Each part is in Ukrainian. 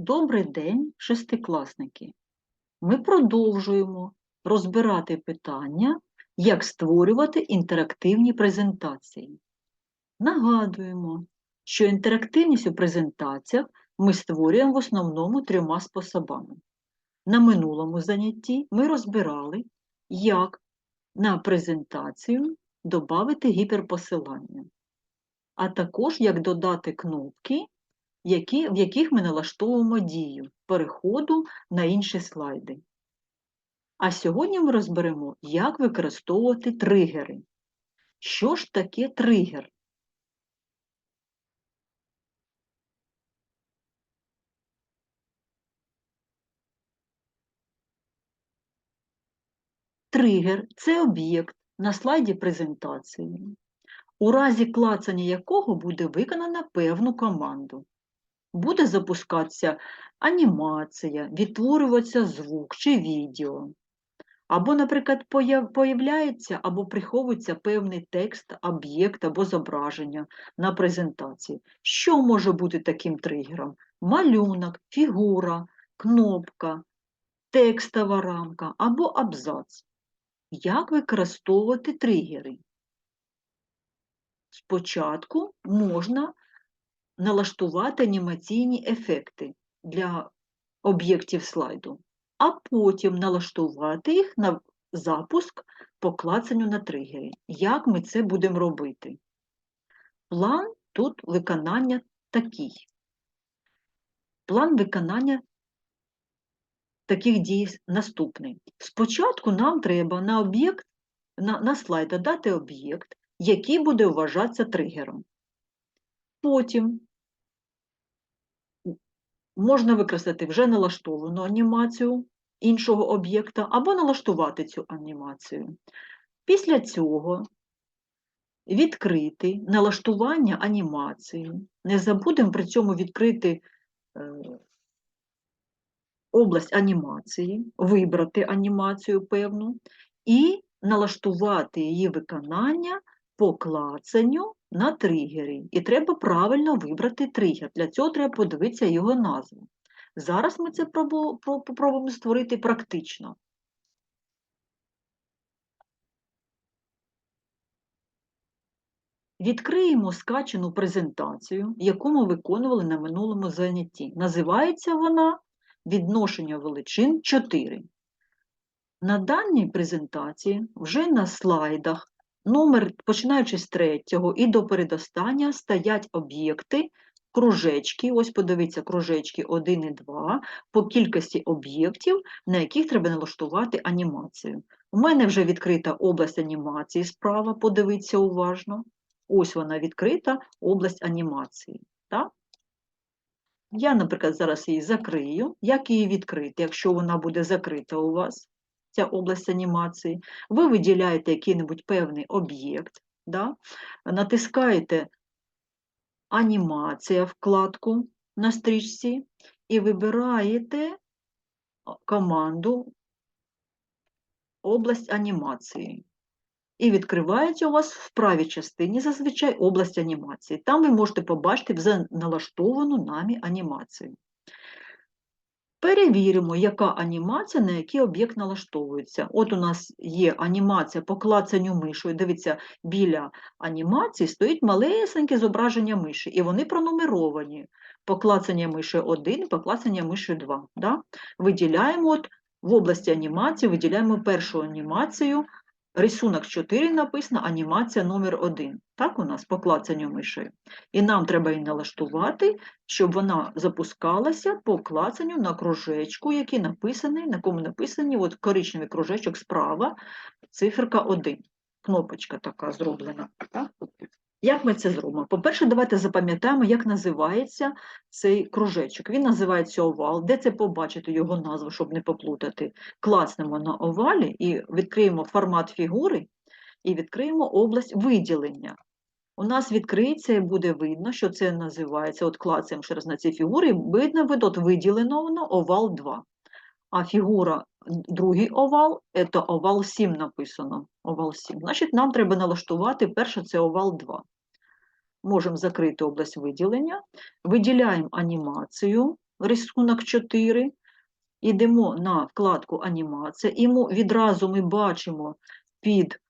Добрий день, шестикласники! Ми продовжуємо розбирати питання, як створювати інтерактивні презентації. Нагадуємо, що інтерактивність у презентаціях ми створюємо в основному трьома способами. На минулому занятті ми розбирали, як на презентацію додати гіперпосилання, а також як додати кнопки які, в яких ми налаштовуємо дію переходу на інші слайди. А сьогодні ми розберемо, як використовувати тригери. Що ж таке тригер? Тригер це об'єкт на слайді презентації, у разі клацання якого буде виконана певну команду буде запускатися анімація, відтворюватися звук чи відео. Або, наприклад, появляється або приховується певний текст, об'єкт або зображення на презентації. Що може бути таким тригером? Малюнок, фігура, кнопка, текстова рамка або абзац. Як використовувати тригери? Спочатку можна налаштувати анімаційні ефекти для об'єктів слайду, а потім налаштувати їх на запуск по клацанню на тригері. Як ми це будемо робити? План тут виконання такий. План виконання таких дій наступний. Спочатку нам треба на об'єкт, на, на слайд додати об'єкт, який буде вважатися тригером. Потім можна використати вже налаштовану анімацію іншого об'єкта або налаштувати цю анімацію. Після цього відкрити налаштування анімації. Не забудемо при цьому відкрити е, область анімації, вибрати анімацію певну і налаштувати її виконання по клацанню на тригері. І треба правильно вибрати тригер. Для цього треба подивитися його назву. Зараз ми це попробуємо створити практично. Відкриємо скачену презентацію, яку ми виконували на минулому занятті. Називається вона Відношення величин 4. На даній презентації вже на слайдах Номер, починаючи з третього і до передостання, стоять об'єкти, кружечки, ось подивіться, кружечки 1 і 2, по кількості об'єктів, на яких треба налаштувати анімацію. У мене вже відкрита область анімації справа, подивіться уважно. Ось вона відкрита область анімації. Так? Я, наприклад, зараз її закрию. Як її відкрити, якщо вона буде закрита у вас? Ця область анімації, ви виділяєте який-небудь певний об'єкт, да? натискаєте анімація вкладку на стрічці і вибираєте команду область анімації. І відкривається у вас в правій частині зазвичай область анімації. Там ви можете побачити вже налаштовану нами анімацію. Перевіримо, яка анімація, на який об'єкт налаштовується. От у нас є анімація по клацанню мишою. Дивіться, біля анімації стоїть малесеньке зображення миші, і вони пронумеровані. Поклацання миші 1, поклацання миші 2. Да? Виділяємо от в області анімації, виділяємо першу анімацію Рисунок 4 написано анімація номер 1 Так, у нас по клацанню мишею. І нам треба її налаштувати, щоб вона запускалася по клацанню на кружечку, який написаний, на кому написані от коричневий кружечок справа, циферка 1. Кнопочка така зроблена. Так? Як ми це зробимо? По-перше, давайте запам'ятаємо, як називається цей кружечок. Він називається овал. Де це побачити його назву, щоб не поплутати? Класнемо на овалі і відкриємо формат фігури і відкриємо область виділення. У нас відкриється і буде видно, що це називається, от клацаємо ще раз на ці фігури, видно, от виділено воно овал 2. А фігура, другий овал, це овал 7 написано. Овал 7. Значить, нам треба налаштувати перше це овал 2. Можемо закрити область виділення, виділяємо анімацію рисунок 4, йдемо на вкладку анімація, і відразу ми бачимо під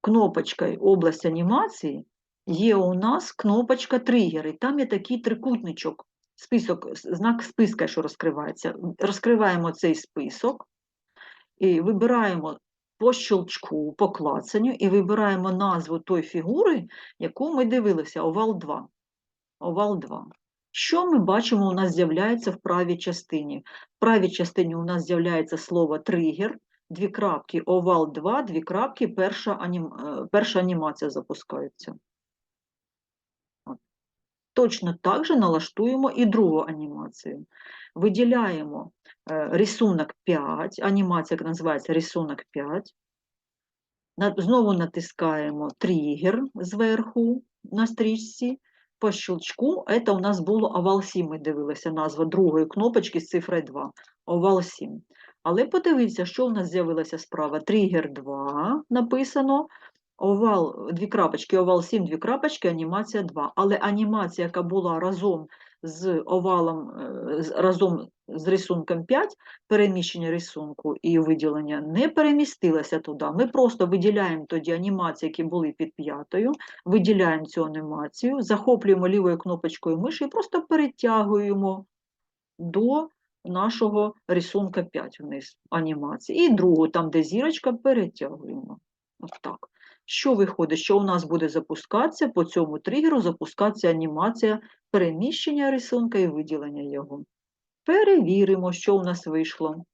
кнопочкою область анімації є у нас кнопочка тригери. Там є такий трикутничок, список, знак списка, що розкривається. Розкриваємо цей список і вибираємо по щелчку, по клацанню, і вибираємо назву той фігури, яку ми дивилися, овал 2. Овал 2. Що ми бачимо, у нас з'являється в правій частині? В правій частині у нас з'являється слово тригер, дві крапки, овал 2, дві крапки, перша, анім... е, перша анімація запускається. Точно так же налаштуємо і другу анімацію. Виділяємо е, рисунок 5, анімація яка називається рисунок 5. Знову натискаємо тригер зверху на стрічці. По щелчку, це у нас було овал 7, ми дивилися, назва другої кнопочки з цифрою 2. Овал 7. Але подивіться, що у нас з'явилося справа. Тригер 2 написано, овал, дві крапочки, овал 7, дві крапочки, анімація 2. Але анімація, яка була разом з овалом, е, разом з рисунком 5, переміщення рисунку і виділення не перемістилася туди. Ми просто виділяємо тоді анімації, які були під п'ятою, виділяємо цю анімацію, захоплюємо лівою кнопочкою миші і просто перетягуємо до нашого рисунка 5 вниз анімації. І другу, там, де зірочка, перетягуємо. Ось так. Що виходить? Що у нас буде запускатися по цьому тригеру, запускатися анімація переміщення рисунка і виділення його. Перевіримо, що у нас вийшло.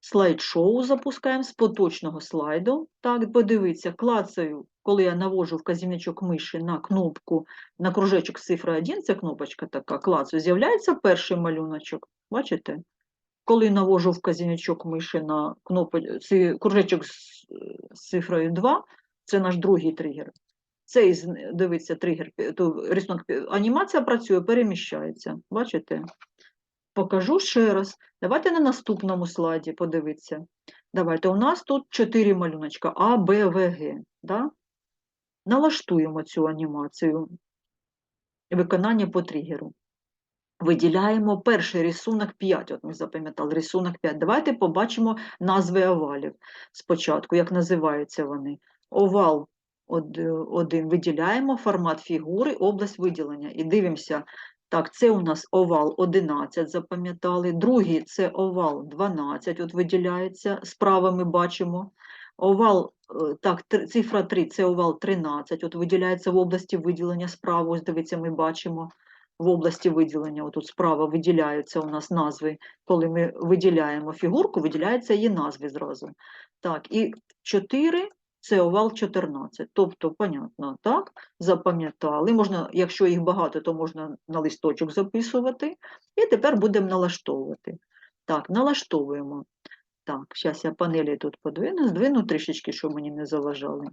Слайд-шоу запускаємо з поточного слайду. Так, подивіться, клацаю, коли я навожу вказівничок миші на кнопку, на кружечок з цифрою 1, це кнопочка така, клацаю, з'являється перший малюночок. Бачите? Коли навожу вказівничок миші на кнопку, кружечок з, цифрою 2, це наш другий тригер. Цей, дивіться, тригер, то рисунок, анімація працює, переміщається. Бачите? Покажу ще раз. Давайте на наступному слайді подивитися. Давайте, у нас тут чотири малюночка А, Б, В, Г. Да? Налаштуємо цю анімацію. Виконання по тригеру. Виділяємо перший рисунок 5. От ми запам'ятали, рисунок 5. Давайте побачимо назви овалів спочатку, як називаються вони. Овал 1 виділяємо, формат фігури, область виділення. І дивимося, так, це у нас овал 11, запам'ятали. Другий це овал 12, от виділяється, справа ми бачимо. Овал, е, так, цифра 3 це овал 13, от виділяється в області виділення справа, ось дивіться, ми бачимо в області виділення, отут справа виділяються у нас назви, коли ми виділяємо фігурку, виділяються її назви зразу. Так, і 4 це овал 14. Тобто, понятно, так, запам'ятали. Можна, якщо їх багато, то можна на листочок записувати. І тепер будемо налаштовувати. Так, налаштовуємо. Так, зараз я панелі тут подвину, здвину трішечки, щоб мені не заважали.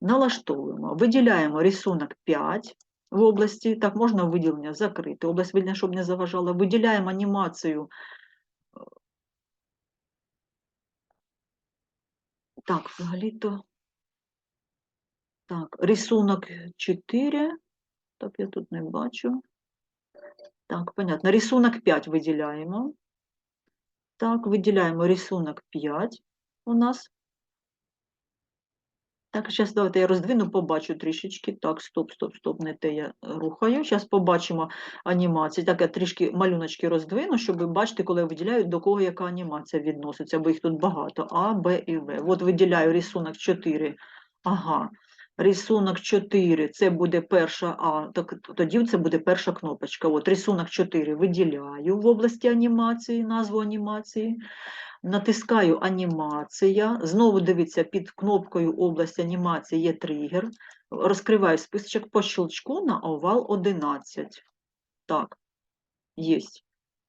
Налаштовуємо. Виділяємо рисунок 5 в області. Так, можна виділення закрити. Область виділення, щоб не заважала. Виділяємо анімацію. Так, взагалі-то. Так, рисунок 4. Так, я тут не бачу. Так, понятно. Рисунок 5 виділяємо. Так, виділяємо рисунок 5 у нас. Так, зараз давайте я роздвину, побачу трішечки. Так, стоп, стоп, стоп, не те я рухаю. Зараз побачимо анімацію. Так, я трішки малюночки роздвину, щоб бачити, коли я виділяю, до кого яка анімація відноситься, бо їх тут багато. А, Б і В. От виділяю рисунок 4. Ага. Рисунок 4, це буде перша А, так, тоді це буде перша кнопочка. От рисунок 4 виділяю в області анімації, назву анімації. Натискаю анімація. Знову дивіться, під кнопкою область анімації є тригер. Розкриваю списочок по щелчку на овал 11. Так, є.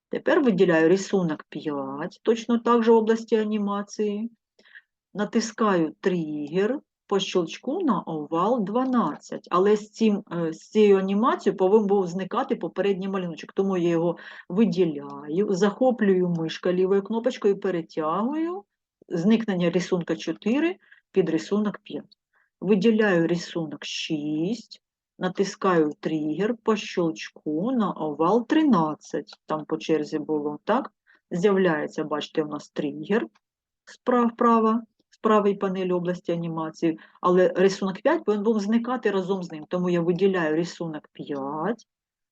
Тепер виділяю рисунок 5, точно так же в області анімації. Натискаю тригер по щелчку на овал 12. Але з, цим, е, з цією анімацією повинен був зникати попередній малюночок, тому я його виділяю, захоплюю мишка лівою кнопочкою, перетягую зникнення рисунка 4 під рисунок 5. Виділяю рисунок 6, натискаю тригер по щелчку на овал 13. Там по черзі було, так? З'являється, бачите, у нас тригер справа вправо, з панелі області анімації, але рисунок 5 повинен був зникати разом з ним. Тому я виділяю рисунок 5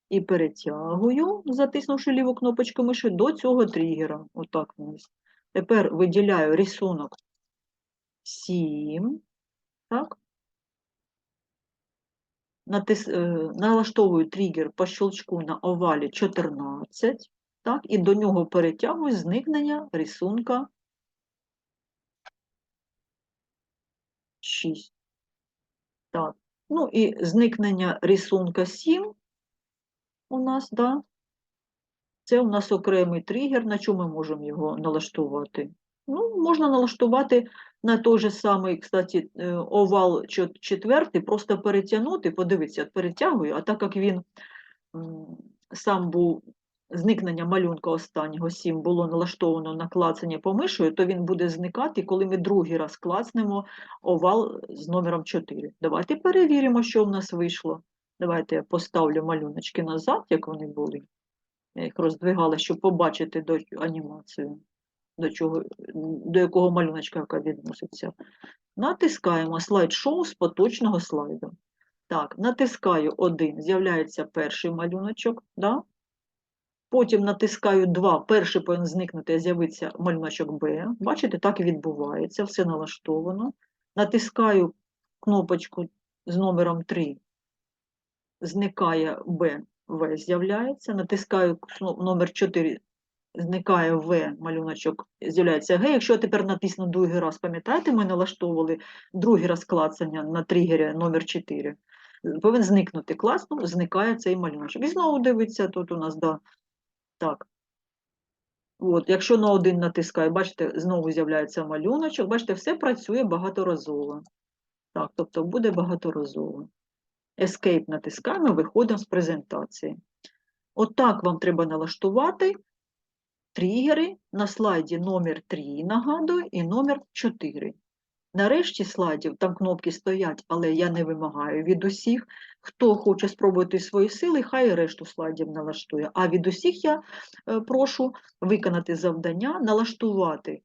і перетягую, затиснувши ліву кнопочку миші, до цього тригера. Отак вниз. Тепер виділяю рисунок 7. Так? Натис... е, Налаштовую тригер по щелчку на овалі 14, так? і до нього перетягую зникнення рисунка 6. Так. Ну і зникнення рисунка 7 у нас, да? Це у нас окремий тригер, на чому ми можемо його налаштувати? Ну, можна налаштувати на той же самий, кстати, е, овал четвертий, просто перетягнути, подивіться, перетягую, а так як він сам був зникнення малюнка останнього 7 було налаштовано на клацання по мишою, то він буде зникати, коли ми другий раз клацнемо овал з номером 4. Давайте перевіримо, що в нас вийшло. Давайте я поставлю малюночки назад, як вони були. Я їх роздвигала, щоб побачити до анімацію, до, чого, до якого малюночка яка відноситься. Натискаємо слайд-шоу з поточного слайду. Так, натискаю один, з'являється перший малюночок. Да? Потім натискаю 2, перший повинен зникнути, а з'явиться малюночок Б. Бачите, так і відбувається, все налаштовано. Натискаю кнопочку з номером 3, зникає Б, В з'являється. Натискаю номер 4, зникає В, малюночок, з'являється Г. Якщо я тепер натисну другий раз, пам'ятаєте, ми налаштовували другий раз клацання на тригері номер 4. Повинен зникнути класно, зникає цей малюночок. І знову дивиться, тут у нас, да, так. От, якщо на один натискаю, бачите, знову з'являється малюночок, бачите, все працює багаторазово. Так, тобто буде багаторазово. Escape натискаємо, виходимо з презентації. Отак вам треба налаштувати тригери на слайді номер 3, нагадую, і номер 4. Нарешті слайдів там кнопки стоять, але я не вимагаю від усіх. Хто хоче спробувати свої сили, хай решту слайдів налаштує. А від усіх я е, прошу виконати завдання, налаштувати е,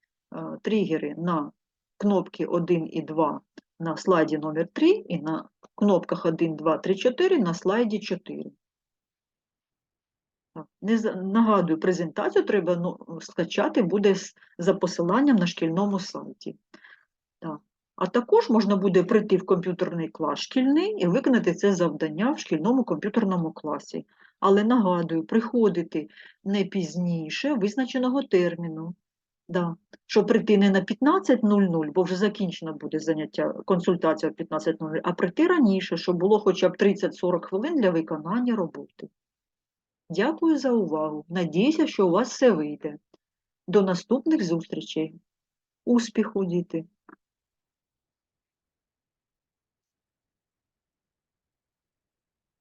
тригери на кнопки 1 і 2 на слайді номер 3 і на кнопках 1, 2, 3, 4 на слайді 4. Не нагадую, презентацію треба ну, скачати буде за посиланням на шкільному сайті. Так. А також можна буде прийти в комп'ютерний клас шкільний і виконати це завдання в шкільному комп'ютерному класі. Але нагадую, приходити не пізніше визначеного терміну. Да. Щоб прийти не на 15.00, бо вже закінчено буде заняття, консультація о 15.00, а прийти раніше, щоб було хоча б 30-40 хвилин для виконання роботи. Дякую за увагу. Надіюся, що у вас все вийде. До наступних зустрічей. Успіху, діти!